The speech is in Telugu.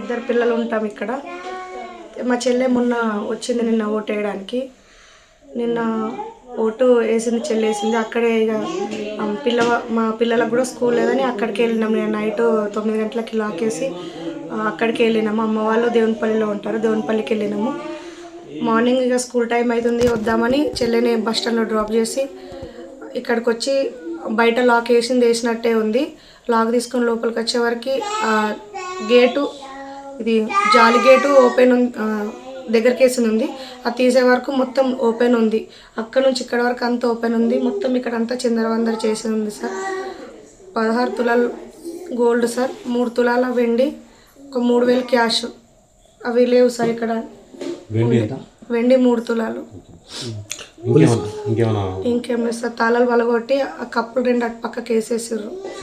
ఇద్దరు పిల్లలు ఉంటాం ఇక్కడ. మా చెల్లె మొన్న వచ్చింది నిన్న ఓటు వేయడానికి. నిన్న ఓటు వేసింది చెల్లి వేసింది. అక్కడే ఇక పిల్ల మా పిల్లలకు కూడా స్కూల్ లేదని అక్కడికి వెళ్ళినాం. నేను నైట్ తొమ్మిది గంటలకి లాకేసి వేసి అక్కడికి వెళ్ళినాము. అమ్మ వాళ్ళు దేవునిపల్లిలో ఉంటారు దేవునిపల్లికి వెళ్ళినాము. మార్నింగ్ ఇక స్కూల్ టైం అవుతుంది వద్దామని చెల్లెని బస్ స్టాండ్లో డ్రాప్ చేసి ఇక్కడికి వచ్చి బయట లాక్ వేసింది వేసినట్టే ఉంది. లాక్ తీసుకొని లోపలికి వచ్చేవరకు గేటు ఇది జాలి గేటు ఓపెన్ ఉంది ఆ, దగ్గరికి వేసింది ఉంది. అది తీసే వరకు మొత్తం ఓపెన్ ఉంది. అక్కడ నుంచి ఇక్కడ వరకు అంతా ఓపెన్ ఉంది. మొత్తం ఇక్కడ అంతా చిందరవందర చేసి ఉంది సార్. పదహారు తులాలు గోల్డ్ సార్. మూడు తులాల వెండి ఒక మూడు వేలు క్యాష్. అవి లేవు సార్ ఇక్కడ. వెండి మూడు తులాలు. ఇంకేం లేదు సార్. తాళాలు వలగొట్టి ఆ కప్పులు రెండు అటు పక్కకి వేసేసారు